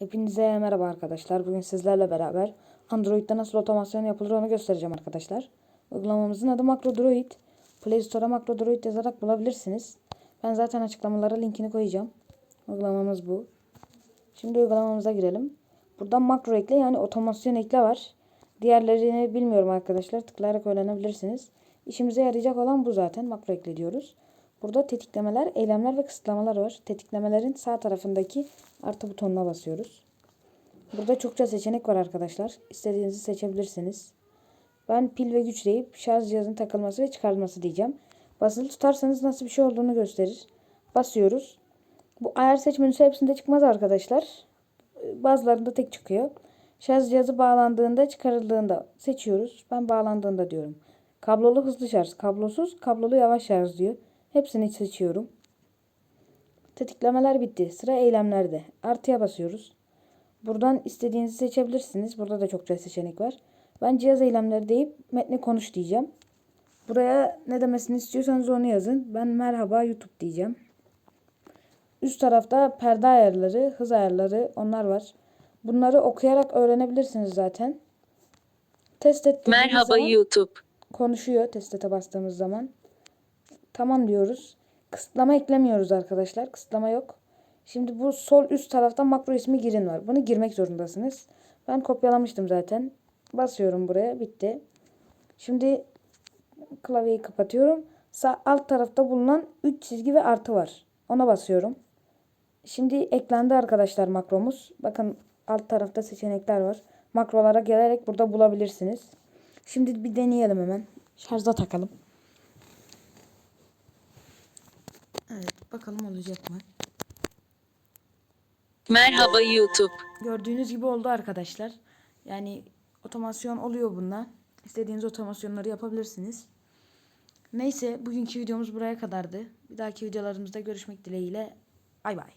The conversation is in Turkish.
Hepinize merhaba arkadaşlar. Bugün sizlerle beraber Android'de nasıl otomasyon yapılır onu göstereceğim arkadaşlar. Uygulamamızın adı MacroDroid. Play Store'a MacroDroid yazarak bulabilirsiniz. Ben zaten açıklamalara linkini koyacağım. Uygulamamız bu. Şimdi uygulamamıza girelim. Buradan makro ekle yani otomasyon ekle var. Diğerlerini bilmiyorum arkadaşlar. Tıklayarak öğrenebilirsiniz. İşimize yarayacak olan bu zaten. Makro ekle diyoruz. Burada tetiklemeler, eylemler ve kısıtlamalar var. Tetiklemelerin sağ tarafındaki artı butonuna basıyoruz. Burada çokça seçenek var arkadaşlar. İstediğinizi seçebilirsiniz. Ben pil ve güç deyip şarj cihazının takılması ve çıkarılması diyeceğim. Basılı tutarsanız nasıl bir şey olduğunu gösterir. Basıyoruz. Bu ayar seç menüsü hepsinde çıkmaz arkadaşlar. Bazılarında tek çıkıyor. Şarj cihazı bağlandığında çıkarıldığında seçiyoruz. Ben bağlandığında diyorum. Kablolu hızlı şarj, kablosuz, kablolu yavaş şarj diyor. Hepsini seçiyorum. Tetiklemeler bitti. Sıra eylemlerde. Artıya basıyoruz. Buradan istediğinizi seçebilirsiniz. Burada da çokça seçenek var. Ben cihaz eylemleri deyip metni konuş diyeceğim. Buraya ne demesini istiyorsanız onu yazın. Ben merhaba YouTube diyeceğim. Üst tarafta perde ayarları, hız ayarları onlar var. Bunları okuyarak öğrenebilirsiniz zaten. Test ettiğiniz Merhaba zaman YouTube. konuşuyor testete bastığımız zaman. Tamam diyoruz. Kısıtlama eklemiyoruz arkadaşlar. Kısıtlama yok. Şimdi bu sol üst tarafta makro ismi girin var. Bunu girmek zorundasınız. Ben kopyalamıştım zaten. Basıyorum buraya. Bitti. Şimdi klavyeyi kapatıyorum. Sağ alt tarafta bulunan 3 çizgi ve artı var. Ona basıyorum. Şimdi eklendi arkadaşlar makromuz. Bakın alt tarafta seçenekler var. Makrolara gelerek burada bulabilirsiniz. Şimdi bir deneyelim hemen. Şarja takalım. Bakalım olacak mı? Merhaba YouTube. Gördüğünüz gibi oldu arkadaşlar. Yani otomasyon oluyor bununla. İstediğiniz otomasyonları yapabilirsiniz. Neyse bugünkü videomuz buraya kadardı. Bir dahaki videolarımızda görüşmek dileğiyle. Bay bay.